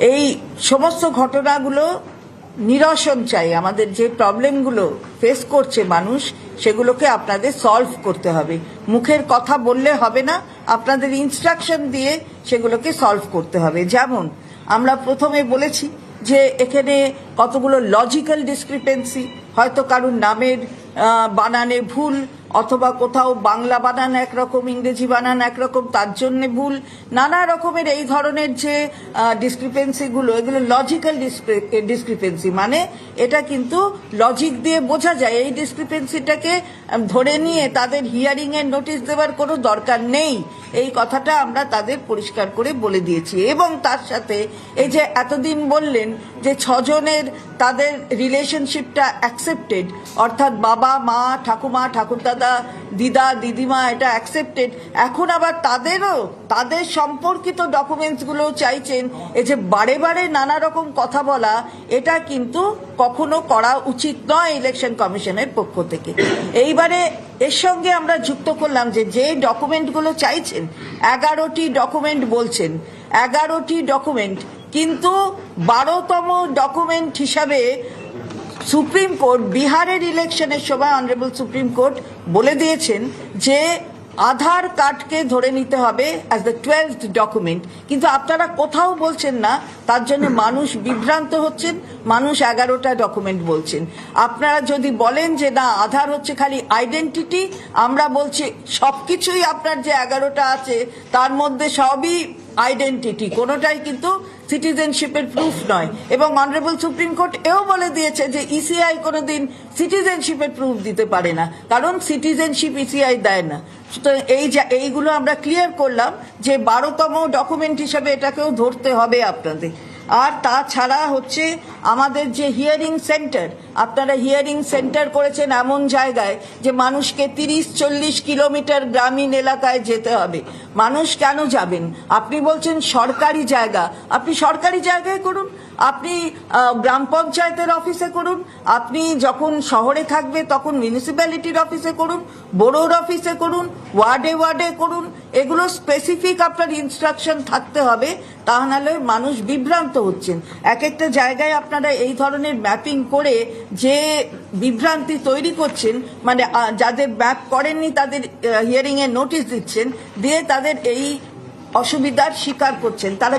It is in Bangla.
এই সমস্ত ঘটনাগুলো নিরসন চাই। আমাদের যে প্রবলেমগুলো ফেস করছে মানুষ, সেগুলোকে আপনাদের সলভ করতে হবে। মুখের কথা বললে হবে না, আপনাদের ইনস্ট্রাকশন দিয়ে সেগুলোকে সলভ করতে হবে। যেমন, আমরা প্রথমে বলেছি যে এখানে কতগুলো লজিক্যাল ডিসক্রিপেন্সি হয়তো কারুর নামের বানানে ভুল অথবা কোথাও বাংলা বানান একরকম, ইংরেজি বানান একরকম, তার জন্য ভুল। নানা রকমের এই ধরনের যে ডিসক্রিপেন্সিগুলো এগুলো লজিক্যাল ডিসক্রিপেন্সি মানে এটা কিন্তু লজিক দিয়ে বোঝা যায়। এই ডিসক্রিপেন্সিটাকে ধরে নিয়ে তাদের হিয়ারিং এর নোটিশ দেওয়ার কোনো দরকার নেই। এই কথাটা আমরা তাদের পরিষ্কার করে বলে দিয়েছি। এবং তার সাথে এই যে এতদিন বললেন যে ছজনের তাদের রিলেশনশিপটা অ্যাকসেপ্টেড অর্থাৎ বাবা, মা, ঠাকুমা, ঠাকুরদাদা, দিদা, দিদিমা, এটা অ্যাকসেপ্টেড এখন আবার তাদেরও, তাদের সম্পর্কিত ডকুমেন্টসগুলো চাইছেন। এই যে বারে বারে নানা রকম কথা বলা, এটা কিন্তু কখনো করা উচিত নয় ইলেকশন কমিশনের পক্ষ থেকে। এইবারে এর সঙ্গে আমরা যুক্ত করলাম যে যে ডকুমেন্টগুলো চাইছেন, এগারোটি ডকুমেন্ট বলছেন। এগারোটি ডকুমেন্ট কিন্তু বারোতম ডকুমেন্ট হিসাবে সুপ্রিম কোর্ট, বিহারের ইলেকশনের সময় অনারেবল সুপ্রিম কোর্ট বলে দিয়েছেন যে আধার কার্ডকে ধরে নিতে হবে অ্যাজ দ্য টুয়েলথ ডকুমেন্ট কিন্তু আপনারা কোথাও বলছেন না, তার জন্য মানুষ বিভ্রান্ত হচ্ছেন, মানুষ এগারোটা ডকুমেন্ট বলছেন। আপনারা যদি বলেন যে না, আধার হচ্ছে খালি আইডেন্টিটি আমরা বলছি সব কিছুই আপনার যে এগারোটা আছে, তার মধ্যে সবই আইডেন্টিটি কোনোটাই কিন্তু সিটিজেনশিপের প্রুফ নয়। এবং অনারেবল সুপ্রিম কোর্ট এও বলে দিয়েছে যে E ইসিআই কোনোদিন সিটিজেনশিপের প্রুফ দিতে পারে না। কারণ সিটিজেনশিপ ইসিআই দেয় না। সুতরাং এই যা- এইগুলো আমরা ক্লিয়ার করলাম যে বারোতম ডকুমেন্ট হিসাবে এটাকেও ধরতে হবে আপনাদের। আর তাছাড়া হচ্ছে আমাদের যে হিয়ারিং সেন্টার আপনারা হিয়ারিং সেন্টার করেছেন এমন জায়গায় যে মানুষকে তিরিশ, চল্লিশ কিলোমিটার গ্রামীণ এলাকায় যেতে হবে। মানুষ কেন যাবেন? আপনি বলছেন সরকারি জায়গা। আপনি সরকারি জায়গায় করুন। আপনি গ্রাম পঞ্চায়েতের অফিসে করুন। আপনি যখন শহরে থাকবে তখন মিউনিসিপ্যালিটির অফিসে করুন। বোরোর অফিসে করুন। ওয়ার্ডে ওয়ার্ডে করুন। এগুলো স্পেসিফিক আপনার ইনস্ট্রাকশন থাকতে হবে। তা নাহলে মানুষ বিভ্রান্ত হচ্ছেন। এক একটা জায়গায় আপনারা এই ধরনের ম্যাপিং করে যে বিভ্রান্তি তৈরি করছেন মানে যাদের ম্যাপ করেননি তাদের হিয়ারিং এ নোটিশ দিচ্ছেন, দিয়ে তাদের এই অসুবিধার শিকার করছেন, তারা